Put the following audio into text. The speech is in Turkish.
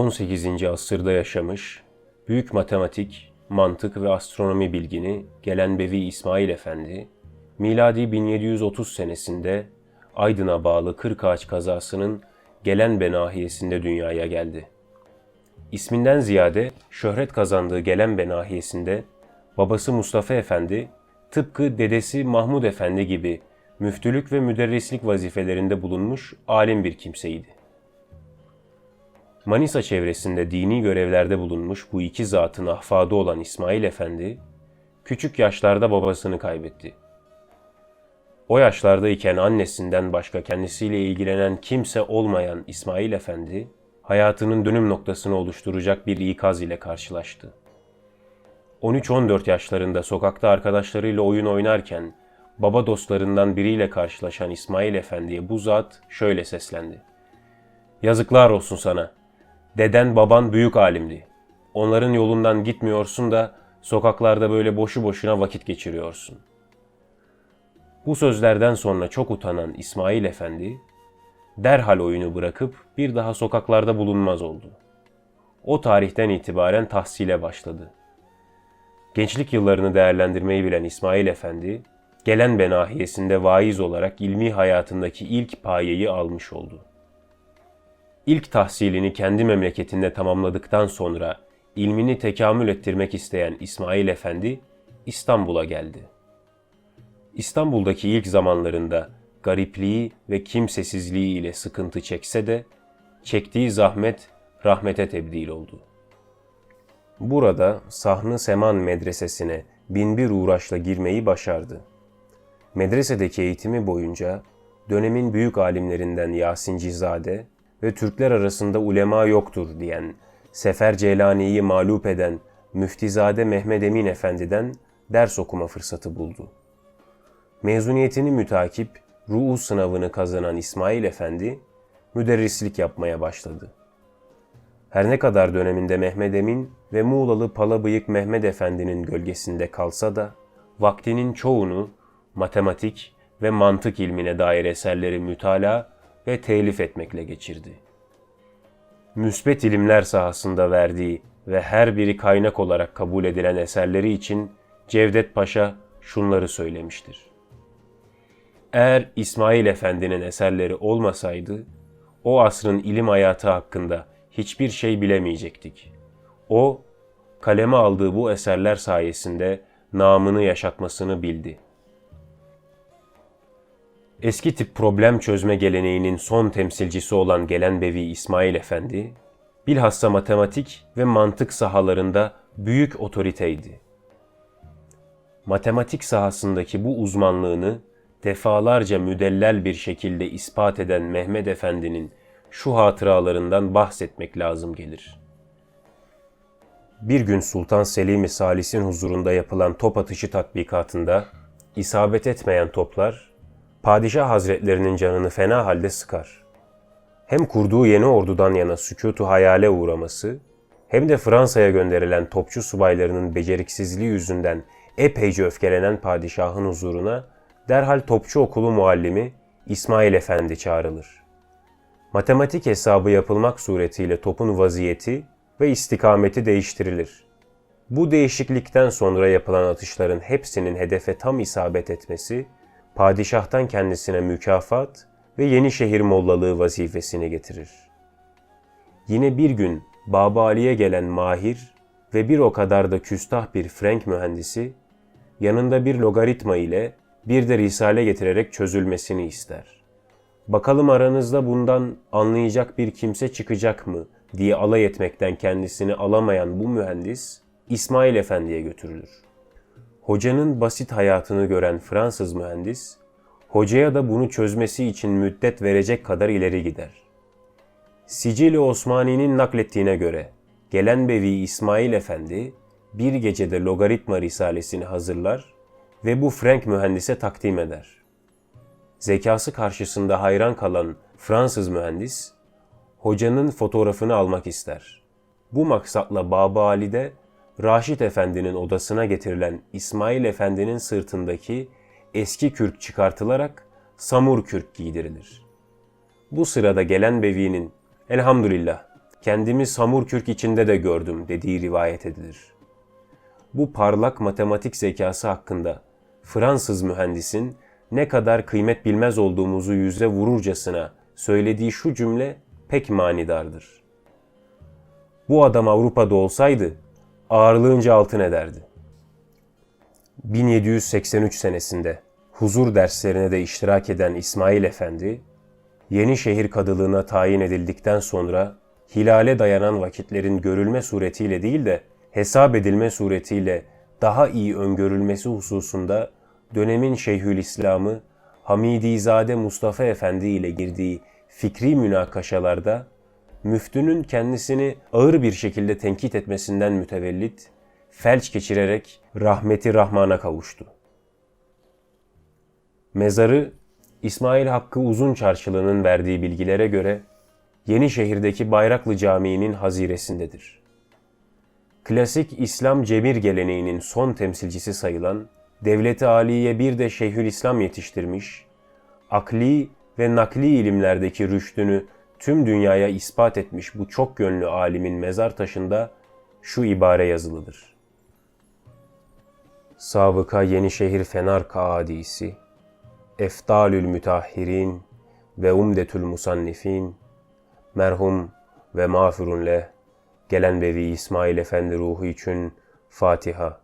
18. asırda yaşamış, büyük matematik, mantık ve astronomi bilgini Gelenbevi İsmail Efendi, miladi 1730 senesinde Aydın'a bağlı Kırkağaç kazasının Gelenbe nahiyesinde dünyaya geldi. İsminden ziyade şöhret kazandığı Gelenbe nahiyesinde babası Mustafa Efendi tıpkı dedesi Mahmud Efendi gibi müftülük ve müderrislik vazifelerinde bulunmuş alim bir kimseydi. Manisa çevresinde dini görevlerde bulunmuş bu iki zatın ahfadı olan İsmail Efendi, küçük yaşlarda babasını kaybetti. O yaşlardayken annesinden başka kendisiyle ilgilenen kimse olmayan İsmail Efendi, hayatının dönüm noktasını oluşturacak bir ikaz ile karşılaştı. 13-14 yaşlarında sokakta arkadaşlarıyla oyun oynarken baba dostlarından biriyle karşılaşan İsmail Efendi'ye bu zat şöyle seslendi. Yazıklar olsun sana. Deden baban büyük alimdi. Onların yolundan gitmiyorsun da sokaklarda böyle boşu boşuna vakit geçiriyorsun. Bu sözlerden sonra çok utanan İsmail Efendi derhal oyunu bırakıp bir daha sokaklarda bulunmaz oldu. O tarihten itibaren tahsile başladı. Gençlik yıllarını değerlendirmeyi bilen İsmail Efendi, Gelenbe nahiyesinde vaiz olarak ilmi hayatındaki ilk payeyi almış oldu. İlk tahsilini kendi memleketinde tamamladıktan sonra ilmini tekamül ettirmek isteyen İsmail Efendi İstanbul'a geldi. İstanbul'daki ilk zamanlarında garipliği ve kimsesizliği ile sıkıntı çekse de çektiği zahmet rahmete tebdil oldu. Burada Sahn-ı Seman medresesine binbir uğraşla girmeyi başardı. Medresedeki eğitimi boyunca dönemin büyük alimlerinden Yasincizade ve Türkler arasında ulema yoktur diyen, Sefer Celani'yi mağlup eden Müftizade Mehmed Emin Efendi'den ders okuma fırsatı buldu. Mezuniyetini mütakip ruh sınavını kazanan İsmail Efendi, müderrislik yapmaya başladı. Her ne kadar döneminde Mehmed Emin ve Muğlalı Palabıyık Mehmed Efendi'nin gölgesinde kalsa da, vaktinin çoğunu matematik ve mantık ilmine dair eserleri mütalaa ve telif etmekle geçirdi. Müsbet ilimler sahasında verdiği ve her biri kaynak olarak kabul edilen eserleri için Cevdet Paşa şunları söylemiştir. Eğer İsmail Efendi'nin eserleri olmasaydı, o asrın ilim hayatı hakkında hiçbir şey bilemeyecektik. O, kaleme aldığı bu eserler sayesinde namını yaşatmasını bildi. Eski tip problem çözme geleneğinin son temsilcisi olan Gelenbevi İsmail Efendi, bilhassa matematik ve mantık sahalarında büyük otoriteydi. Matematik sahasındaki bu uzmanlığını defalarca müdellel bir şekilde ispat eden Mehmet Efendi'nin şu hatıralarından bahsetmek lazım gelir. Bir gün Sultan Selim-i Salis'in huzurunda yapılan top atışı tatbikatında isabet etmeyen toplar padişah hazretlerinin canını fena halde sıkar. Hem kurduğu yeni ordudan yana sükutu hayale uğraması, hem de Fransa'ya gönderilen topçu subaylarının beceriksizliği yüzünden epeyce öfkelenen padişahın huzuruna derhal topçu okulu muallimi İsmail Efendi çağrılır. Matematik hesabı yapılmak suretiyle topun vaziyeti ve istikameti değiştirilir. Bu değişiklikten sonra yapılan atışların hepsinin hedefe tam isabet etmesi, padişahtan kendisine mükafat ve Yenişehir mollalığı vazifesini getirir. Yine bir gün Baba Ali'ye gelen mahir ve bir o kadar da küstah bir Frank mühendisi, yanında bir logaritma ile bir de risale getirerek çözülmesini ister. Bakalım aranızda bundan anlayacak bir kimse çıkacak mı diye alay etmekten kendisini alamayan bu mühendis İsmail Efendi'ye götürülür. Hocanın basit hayatını gören Fransız mühendis, hocaya da bunu çözmesi için müddet verecek kadar ileri gider. Sicili Osmani'nin naklettiğine göre gelen bevi İsmail Efendi bir gecede logaritma risalesini hazırlar ve bu Frank mühendise takdim eder. Zekası karşısında hayran kalan Fransız mühendis, hocanın fotoğrafını almak ister. Bu maksatla Baba Ali'de Raşit Efendi'nin odasına getirilen İsmail Efendi'nin sırtındaki eski kürk çıkartılarak samur kürk giydirilir. Bu sırada gelen bevinin elhamdülillah kendimi Samurkürk içinde de gördüm dediği rivayet edilir. Bu parlak matematik zekası hakkında Fransız mühendisin ne kadar kıymet bilmez olduğumuzu yüze vururcasına söylediği şu cümle pek manidardır. Bu adam Avrupa'da olsaydı ağırlığınca altın ederdi. 1783 senesinde huzur derslerine de iştirak eden İsmail Efendi, Yenişehir Kadılığına tayin edildikten sonra hilale dayanan vakitlerin görülme suretiyle değil de hesap edilme suretiyle daha iyi öngörülmesi hususunda dönemin Şeyhülislam'ı Hamidizade Mustafa Efendi ile girdiği fikri münakaşalarda müftünün kendisini ağır bir şekilde tenkit etmesinden mütevellit felç geçirerek rahmeti Rahman'a kavuştu. Mezarı İsmail Hakkı Uzun Çarşılı'nın verdiği bilgilere göre Yenişehir'deki Bayraklı Camii'nin haziresindedir. Klasik İslam cemir geleneğinin son temsilcisi sayılan Devlet-i Aliye bir de Şeyhülislam yetiştirmiş, akli ve nakli ilimlerdeki rüştünü tüm dünyaya ispat etmiş bu çok yönlü alimin mezar taşında şu ibare yazılıdır. Sabıka Yenişehir Fenar Kaadisi, Efdalül Mütahhirin ve Umdetül Musannifin, merhum ve mağfurun leh, gelen bevi İsmail Efendi ruhu için Fatiha.